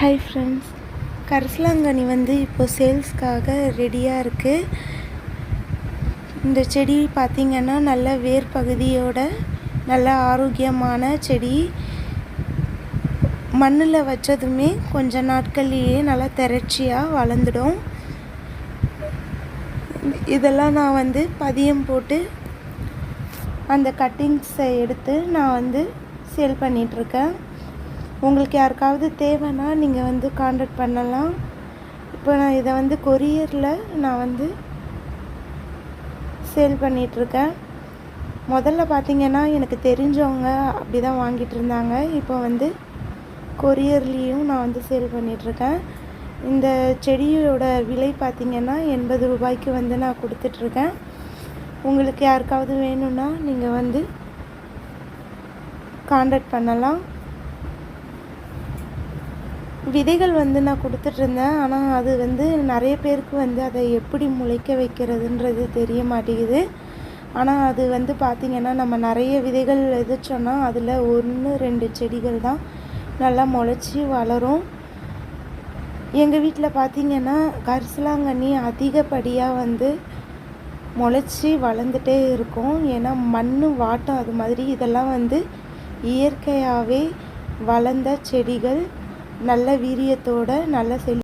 Hi friends கரிசலாங்கனி வந்து இப்போது சேல்ஸ்க்காக ரெடியாக இருக்குது இந்த செடி பார்த்திங்கன்னா நல்ல வேர் பகுதியோட நல்ல ஆரோக்கியமான செடி. மண்ணில் வச்சதுமே கொஞ்ச நாட்கள்லேயே நல்லா திரட்சியாக வளர்ந்துடும். இதெல்லாம் நான் வந்து பதியம் போட்டு அந்த கட்டிங்ஸை எடுத்து நான் வந்து சேல் பண்ணிகிட்ருக்கேன் உங்களுக்கு யாருக்காவது தேவைன்னா நீங்கள் வந்து காண்டாக்ட் பண்ணலாம். இப்போ நான் இதை வந்து கொரியரில் நான் வந்து சேல் பண்ணிகிட்ருக்கேன் முதல்ல பார்த்திங்கன்னா எனக்கு தெரிஞ்சவங்க அப்படி தான் வாங்கிட்டு இருந்தாங்க. இப்போ வந்து கொரியர்லேயும் நான் வந்து சேல் பண்ணிகிட்ருக்கேன் இந்த செடியோட விலை பார்த்திங்கன்னா எண்பது ரூபாய்க்கு வந்து நான் கொடுத்துட்ருக்கேன் உங்களுக்கு யாருக்காவது வேணும்னா நீங்கள் வந்து காண்டக்ட் பண்ணலாம். விதைகள் வந்து நான் கொடுத்துட்ருந்தேன். ஆனால் அது வந்து நிறைய பேருக்கு வந்து அதை எப்படி முளைக்க வைக்கிறதுன்றது தெரிய மாட்டேங்குது. ஆனால் அது வந்து பார்த்திங்கன்னா நம்ம நிறைய விதைகள் விதைச்சோன்னா அதில் ஒன்று ரெண்டு செடிகள் தான் நல்லா முளைச்சி வளரும். எங்கள் வீட்டில் பார்த்திங்கன்னா கரிசலாங்கண்ணி அதிகப்படியாக வந்து முளைச்சி வளர்ந்துட்டே இருக்கும். ஏன்னா மண் வாட்டம் அது மாதிரி இதெல்லாம் வந்து இயற்கையாகவே வளர்ந்த செடிகள். நல்ல வீரியத்தோட நல்ல செழி